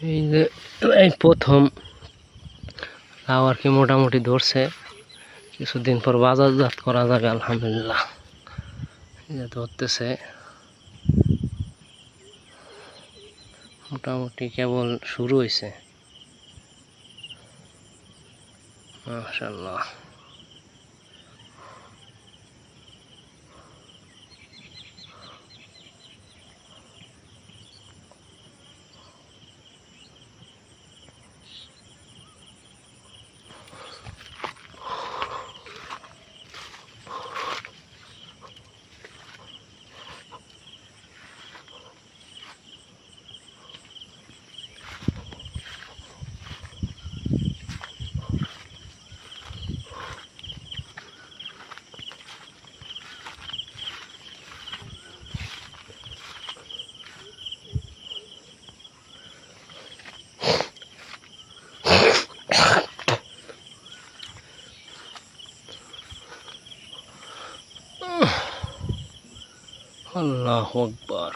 এই যে, এই প্রথম লাউ আর কি মোটামুটি ধরছে। কিছুদিন পর বাজারজাত করা যাবে আলহামদুলিল্লাহ। যে ধরতেছে। মোটামুটি কেবল শুরু হয়েছে মাশাল্লাহ আল্লাহ আকবার।